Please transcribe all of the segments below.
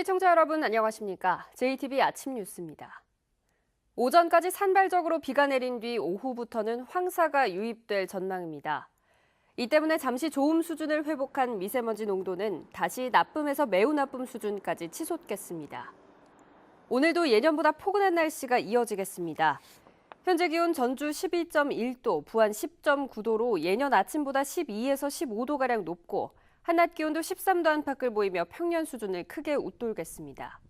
시청자 여러분 안녕하십니까? JTB 아침 뉴스입니다. 오전까지 산발적으로 비가 내린 뒤 오후부터는 황사가 유입될 전망입니다. 이 때문에 잠시 좋음 수준을 회복한 미세먼지 농도는 다시 나쁨에서 매우 나쁨 수준까지 치솟겠습니다. 오늘도 예년보다 포근한 날씨가 이어지겠습니다. 현재 기온 전주 12.1도, 부안 10.9도로 예년 아침보다 12에서 15도가량 높고 한낮 기온도 13도 안팎을 보이며 평년 수준을 크게 웃돌겠습니다.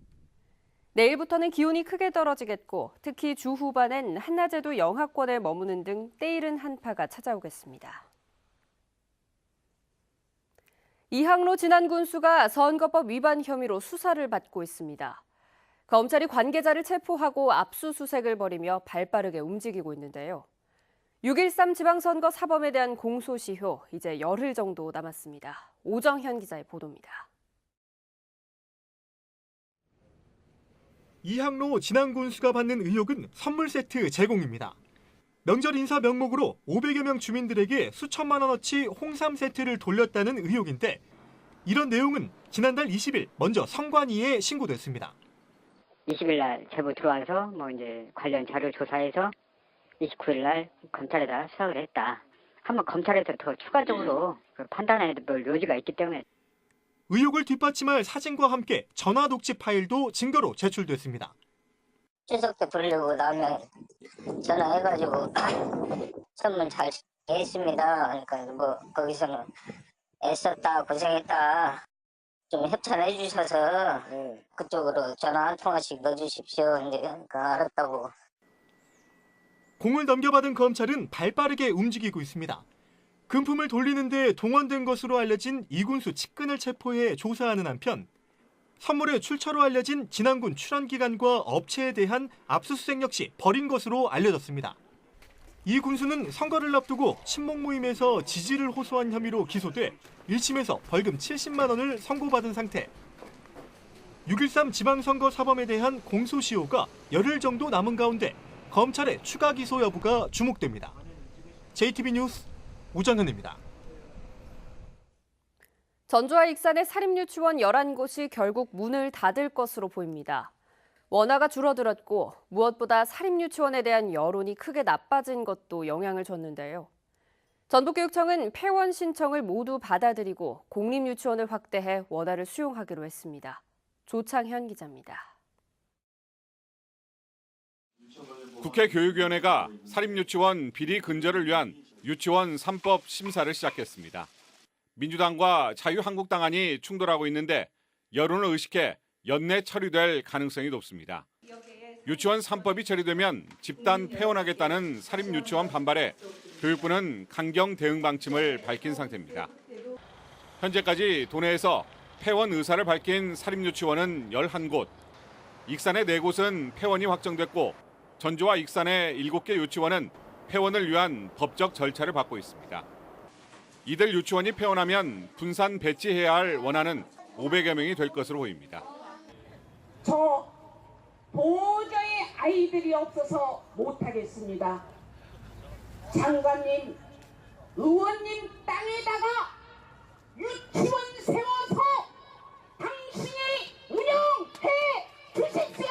내일부터는 기온이 크게 떨어지겠고 특히 주 후반엔 한낮에도 영하권에 머무는 등 때이른 한파가 찾아오겠습니다. 이항로 진안 군수가 선거법 위반 혐의로 수사를 받고 있습니다. 검찰이 관계자를 체포하고 압수수색을 벌이며 발빠르게 움직이고 있는데요. 6.13 지방선거 사범에 대한 공소시효 이제 열흘 정도 남았습니다. 오정현 기자의 보도입니다. 이항로 진안 군수가 받는 의혹은 선물 세트 제공입니다. 명절 인사 명목으로 500여 명 주민들에게 수천만 원어치 홍삼 세트를 돌렸다는 의혹인데 이런 내용은 지난달 20일 먼저 성관위에 신고됐습니다. 20일 날 제보 들어와서 뭐 이제 관련 자료 조사해서 29일 날 검찰에다 수락을 했다. 한번 검찰에서 더 추가적으로 그 판단해 볼 요지가 있기 때문에 의혹을 뒷받침할 사진과 함께 전화 녹취 파일도 증거로 제출됐습니다. 추석 때 부르려고 나면 전화해가지고 선물 잘 했습니다. 그러니까 뭐 거기서는 애썼다 고생했다 좀 협찬해 주셔서 그쪽으로 전화 한 통화씩 넣어주십시오. 이제 그러니까 알았다고 공을 넘겨받은 검찰은 발빠르게 움직이고 있습니다. 금품을 돌리는데 동원된 것으로 알려진 이군수 측근을 체포해 조사하는 한편 선물의 출처로 알려진 진안군 출원기관과 업체에 대한 압수수색 역시 벌인 것으로 알려졌습니다. 이 군수는 선거를 앞두고 친목 모임에서 지지를 호소한 혐의로 기소돼 1심에서 벌금 70만 원을 선고받은 상태. 6.13 지방선거 사범에 대한 공소시효가 열흘 정도 남은 가운데 검찰의 추가 기소 여부가 주목됩니다. JTB 뉴스 우정현입니다. 전주와 익산의 사립유치원 11곳이 결국 문을 닫을 것으로 보입니다. 원화가 줄어들었고 무엇보다 사립유치원에 대한 여론이 크게 나빠진 것도 영향을 줬는데요. 전북교육청은 폐원 신청을 모두 받아들이고 공립유치원을 확대해 원화를 수용하기로 했습니다. 조창현 기자입니다. 국회 교육위원회가 사립유치원 비리 근절을 위한 유치원 3법 심사를 시작했습니다. 민주당과 자유한국당안이 충돌하고 있는데 여론을 의식해 연내 처리될 가능성이 높습니다. 유치원 3법이 처리되면 집단 폐원하겠다는 사립유치원 반발에 교육부는 강경 대응 방침을 밝힌 상태입니다. 현재까지 도내에서 폐원 의사를 밝힌 사립유치원은 11곳, 익산의 4곳은 폐원이 확정됐고 전주와 익산의 7개 유치원은 폐원을 위한 법적 절차를 받고 있습니다. 이들 유치원이 폐원하면 분산 배치해야 할 원하는 500여 명이 될 것으로 보입니다. 저 도저히 아이들이 없어서 못하겠습니다. 장관님, 의원님 땅에다가 유치원 세워서 당신이 운영해 주십시오.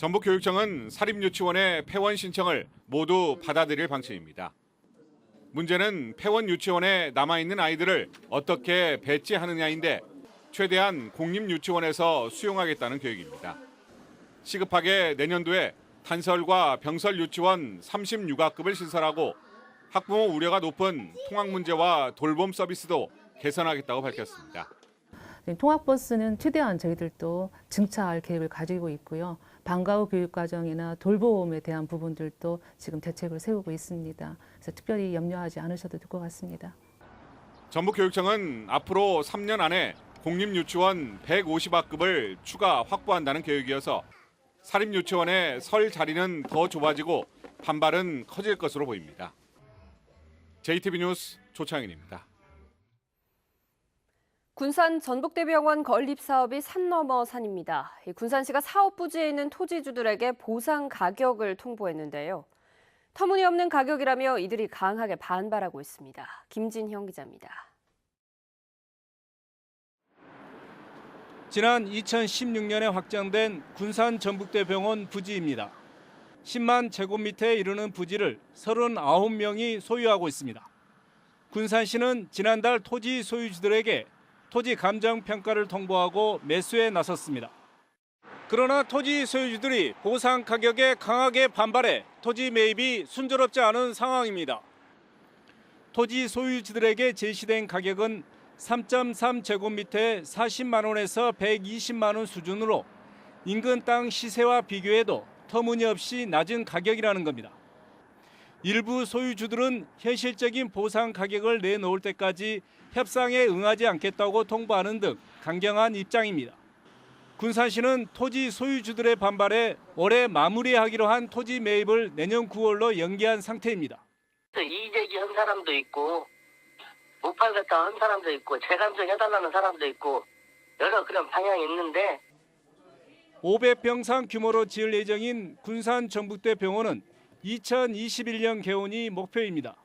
전북교육청은 사립유치원의 폐원 신청을 모두 받아들일 방침입니다. 문제는 폐원 유치원에 남아있는 아이들을 어떻게 배치하느냐인데 최대한 공립유치원에서 수용하겠다는 계획입니다. 시급하게 내년도에 단설과 병설 유치원 36학급을 신설하고 학부모 우려가 높은 통학 문제와 돌봄 서비스도 개선하겠다고 밝혔습니다. 네, 통학버스는 최대한 저희들도 증차할 계획을 가지고 있고요. 방과 후 교육 과정이나 돌봄에 대한 부분들도 지금 대책을 세우고 있습니다. 그래서 특별히 염려하지 않으셔도 될 것 같습니다. 전북교육청은 앞으로 3년 안에 공립유치원 150학급을 추가 확보한다는 계획이어서 사립유치원의 설 자리는 더 좁아지고 반발은 커질 것으로 보입니다. JTB 뉴스 조창인입니다. 군산 전북대병원 건립 사업이 산 넘어 산입니다. 이 군산시가 사업 부지에 있는 토지주들에게 보상 가격을 통보했는데요. 터무니없는 가격이라며 이들이 강하게 반발하고 있습니다. 김진형 기자입니다. 지난 2016년에 확장된 군산 전북대병원 부지입니다. 10만 제곱미터에 이르는 부지를 39명이 소유하고 있습니다. 군산시는 지난달 토지 소유주들에게 토지 감정 평가를 통보하고 매수에 나섰습니다. 그러나 토지 소유주들이 보상 가격에 강하게 반발해 토지 매입이 순조롭지 않은 상황입니다. 토지 소유주들에게 제시된 가격은 3.3제곱미터에 40만 원에서 120만 원 수준으로 인근 땅 시세와 비교해도 터무니없이 낮은 가격이라는 겁니다. 일부 소유주들은 현실적인 보상 가격을 내놓을 때까지 협상에 응하지 않겠다고 통보하는 등 강경한 입장입니다. 군산시는 토지 소유주들의 반발에 올해 마무리하기로 한 토지 매입을 내년 9월로 연기한 상태입니다. 이재기 한 사람도 있고 못 팔겠다 한 사람도 있고 재감정 해달라는 사람도 있고 여러 그런 방향이 있는데 500병상 규모로 지을 예정인 군산 전북대 병원은 2021년 개원이 목표입니다.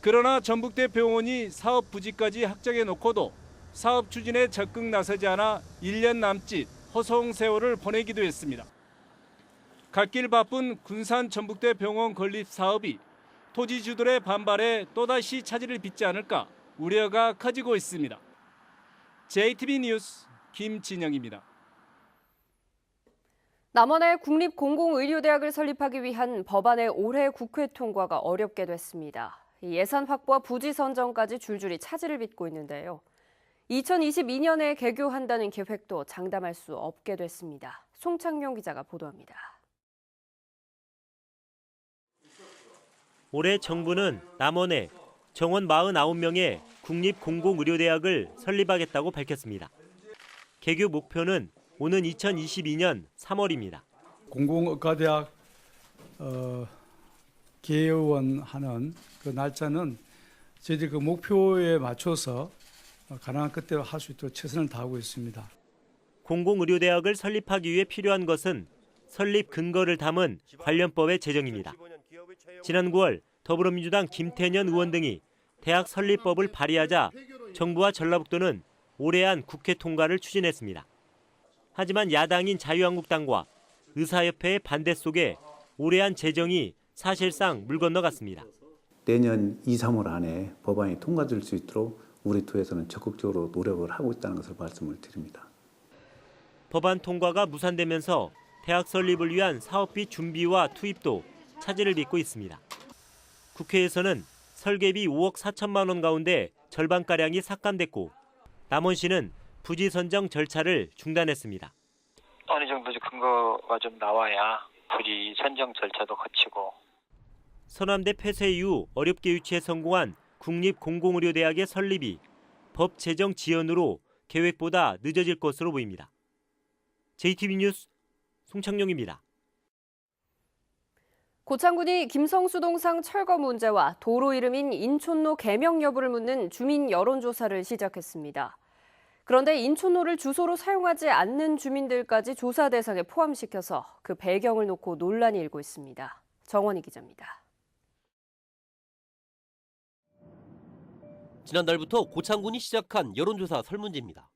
그러나 전북대 병원이 사업 부지까지 확정해 놓고도 사업 추진에 적극 나서지 않아 1년 남짓 허송 세월을 보내기도 했습니다. 갈길 바쁜 군산 전북대 병원 건립 사업이 토지주들의 반발에 또다시 차질을 빚지 않을까 우려가 커지고 있습니다. JTB 뉴스 김진영입니다. 남원의 국립공공의료대학을 설립하기 위한 법안의 올해 국회 통과가 어렵게 됐습니다. 이 예산 확보와 부지 선정까지 줄줄이 차질을 빚고 있는데요. 2022년에 개교한다는 계획도 장담할 수 없게 됐습니다. 송창용 기자가 보도합니다. 올해 정부는 남원에 정원 49명의 국립공공의료대학을 설립하겠다고 밝혔습니다. 개교 목표는 오는 2022년 3월입니다. 공공의과대학 어, 개원하는 그 날짜는 저희들 그 목표에 맞춰서 어, 가능한 그때로 할 수 있도록 최선을 다하고 있습니다. 공공의료대학을 설립하기 위해 필요한 것은 설립 근거를 담은 관련법의 제정입니다. 지난 9월 더불어민주당 김태년 의원 등이 대학 설립법을 발의하자 정부와 전라북도는 올해 안 국회 통과를 추진했습니다. 하지만 야당인 자유한국당과 의사협회의 반대 속에 안 제정이 사실상 물 건너갔습니다. 내년 2, 3월 안에 법안이 통과될 수 있도록 우리 도에서는 적극적으로 노력을 하고 있다는 것을 말씀을 드립니다. 법안 통과가 무산되면서 대학 설립을 위한 사업비 준비와 투입도 차질을 빚고 있습니다. 국회에서는 설계비 5억 4천만 원 가운데 절반가량이 삭감됐고 남원시는 부지 선정 절차를 중단했습니다. 어느 정도 근거가 좀 나와야 부지 선정 절차도 거치고 서남대 폐쇄 이후 어렵게 유치에 성공한 국립공공의료대학의 설립이 법 제정 지연으로 계획보다 늦어질 것으로 보입니다. JTB 뉴스 송창용입니다. 고창군이 김성수 동상 철거 문제와 도로 이름인 인촌로 개명 여부를 묻는 주민 여론조사를 시작했습니다. 그런데 인촌로를 주소로 사용하지 않는 주민들까지 조사 대상에 포함시켜서 그 배경을 놓고 논란이 일고 있습니다. 정원희 기자입니다. 지난달부터 고창군이 시작한 여론조사 설문지입니다.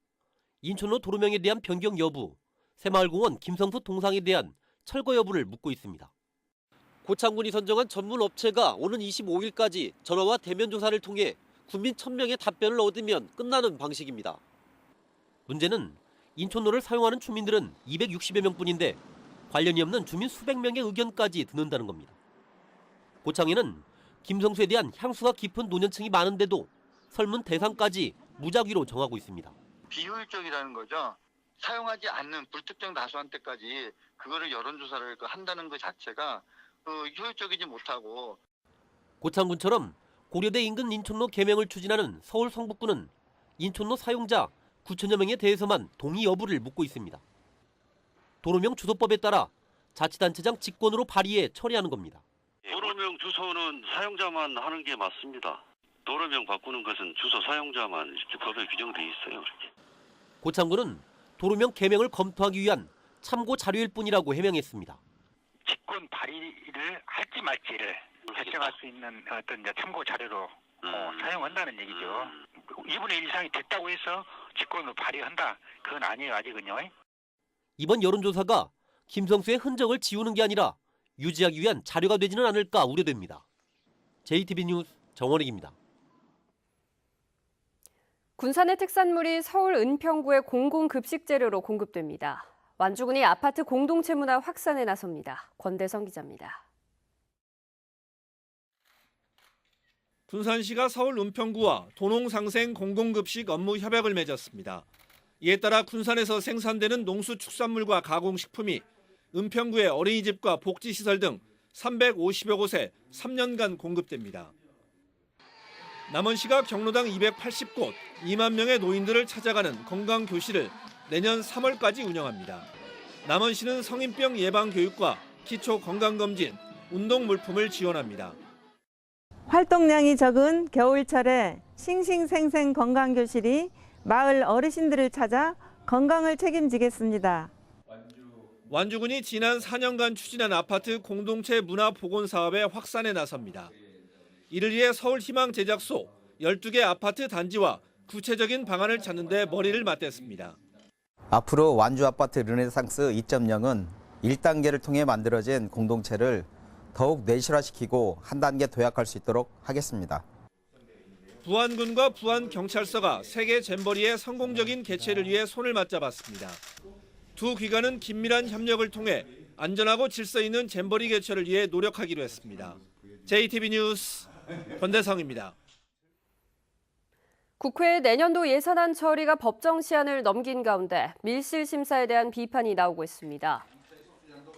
인천로 도로명에 대한 변경 여부, 새마을공원 김성수 동상에 대한 철거 여부를 묻고 있습니다. 고창군이 선정한 전문 업체가 오는 25일까지 전화와 대면 조사를 통해 국민 1000명의 답변을 얻으면 끝나는 방식입니다. 문제는 인천로를 사용하는 주민들은 260여 명뿐인데 관련이 없는 주민 수백 명의 의견까지 듣는다는 겁니다. 고창에는 김성수에 대한 향수가 깊은 노년층이 많은데도 설문 대상까지 무작위로 정하고 있습니다. 비효율적이라는 거죠. 사용하지 않는 불특정 다수한테까지 그거를 여론조사를 그 한다는 것 자체가 그 효율적이지 못하고 고창군처럼 고려대 인근 인천로 개명을 추진하는 서울 성북구는 인천로 사용자 9천여 명에 대해서만 동의 여부를 묻고 있습니다. 도로명 주소법에 따라 자치단체장 직권으로 발의해 처리하는 겁니다. 도로명 주소는 사용자만 하는 게 맞습니다. 도로명 바꾸는 것은 주소 사용자만 법에 규정돼 있어요. 고창군은 도로명 개명을 검토하기 위한 참고 자료일 뿐이라고 해명했습니다. 직권 발의를 할지 말지를 결정할 수 있는 어떤 참고 자료로 어, 사용한다는 얘기죠. 2분의 1 이상이 됐다고 해서 직권을 발휘한다. 그건 아니에요 아직은요. 이번 여론조사가 김성수의 흔적을 지우는 게 아니라 유지하기 위한 자료가 되지는 않을까 우려됩니다. JTB 뉴스 정원익입니다. 군산의 특산물이 서울 은평구의 공공급식 재료로 공급됩니다. 완주군이 아파트 공동체 문화 확산에 나섭니다. 권대성 기자입니다. 군산시가 서울 은평구와 도농상생 공공급식 업무 협약을 맺었습니다. 이에 따라 군산에서 생산되는 농수축산물과 가공식품이 은평구의 어린이집과 복지시설 등 350여 곳에 3년간 공급됩니다. 남원시가 경로당 280곳, 2만 명의 노인들을 찾아가는 건강교실을 내년 3월까지 운영합니다. 남원시는 성인병 예방 교육과 기초 건강검진, 운동 물품을 지원합니다. 활동량이 적은 겨울철에 싱싱생생 건강교실이 마을 어르신들을 찾아 건강을 책임지겠습니다. 완주군이 지난 4년간 추진한 아파트 공동체 문화 복원 사업의 확산에 나섭니다. 이를 위해 서울 희망 제작소 12개 아파트 단지와 구체적인 방안을 찾는 데 머리를 맞댔습니다. 앞으로 완주 아파트 르네상스 2.0은 1단계를 통해 만들어진 공동체를 더욱 내실화시키고 한 단계 도약할 수 있도록 하겠습니다. 부안군과 부안경찰서가 세계 잼버리의 성공적인 개최를 위해 손을 맞잡았습니다. 두 기관은 긴밀한 협력을 통해 안전하고 질서 있는 잼버리 개최를 위해 노력하기로 했습니다. JTB 뉴스 권대성입니다. 국회 내년도 예산안 처리가 법정 시한을 넘긴 가운데 밀실 심사에 대한 비판이 나오고 있습니다.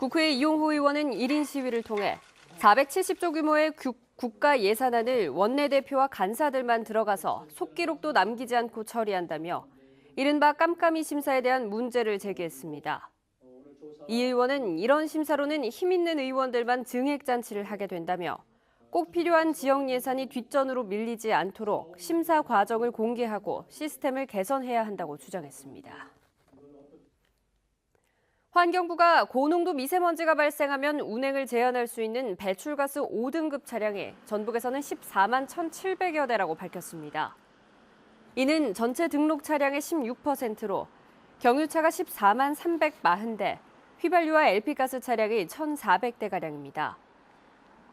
국회 이용호 의원은 1인 시위를 통해 470조 규모의 국가 예산안을 원내대표와 간사들만 들어가서 속기록도 남기지 않고 처리한다며 이른바 깜깜이 심사에 대한 문제를 제기했습니다. 이 의원은 이런 심사로는 힘 있는 의원들만 증액 잔치를 하게 된다며 꼭 필요한 지역 예산이 뒷전으로 밀리지 않도록 심사 과정을 공개하고 시스템을 개선해야 한다고 주장했습니다. 환경부가 고농도 미세먼지가 발생하면 운행을 제한할 수 있는 배출가스 5등급 차량이 전국에서는 14만 1,700여 대라고 밝혔습니다. 이는 전체 등록 차량의 16%로 경유차가 14만 340대, 휘발유와 LP가스 차량이 1,400대가량입니다.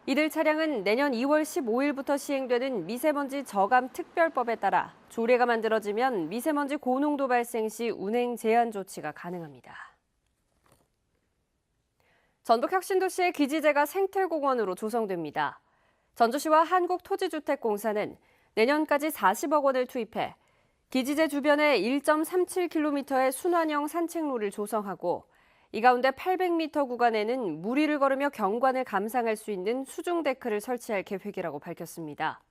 이들 차량은 내년 2월 15일부터 시행되는 미세먼지 저감 특별법에 따라 조례가 만들어지면 미세먼지 고농도 발생 시 운행 제한 조치가 가능합니다. 전북 혁신도시의 기지재가 생태공원으로 조성됩니다. 전주시와 한국토지주택공사는 내년까지 40억 원을 투입해 기지재 주변에 1.37km의 순환형 산책로를 조성하고 이 가운데 800m 구간에는 물 위를 걸으며 경관을 감상할 수 있는 수중 데크를 설치할 계획이라고 밝혔습니다.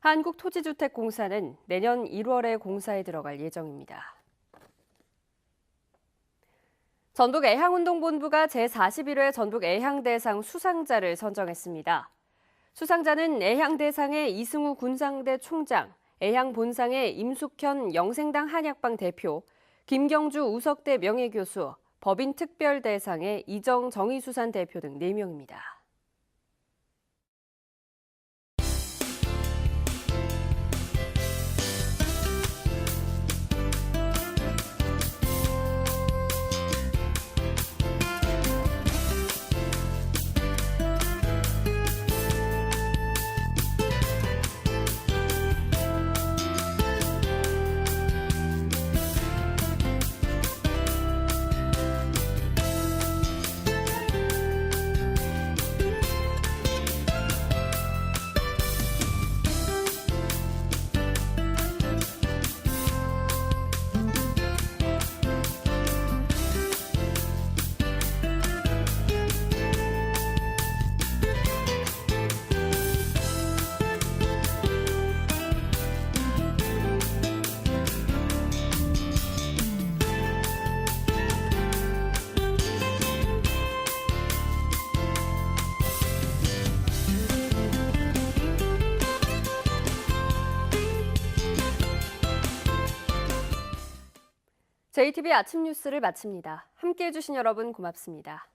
한국토지주택공사는 내년 1월에 공사에 들어갈 예정입니다. 전북 애향운동본부가 제41회 전북 애향대상 수상자를 선정했습니다. 수상자는 애향대상의 이승우 군상대 총장, 애향본상의 임숙현 영생당 한약방 대표, 김경주 우석대 명예교수, 법인특별대상의 이정 정의수산 대표 등 4명입니다. JTB 아침 뉴스를 마칩니다. 함께해 주신 여러분 고맙습니다.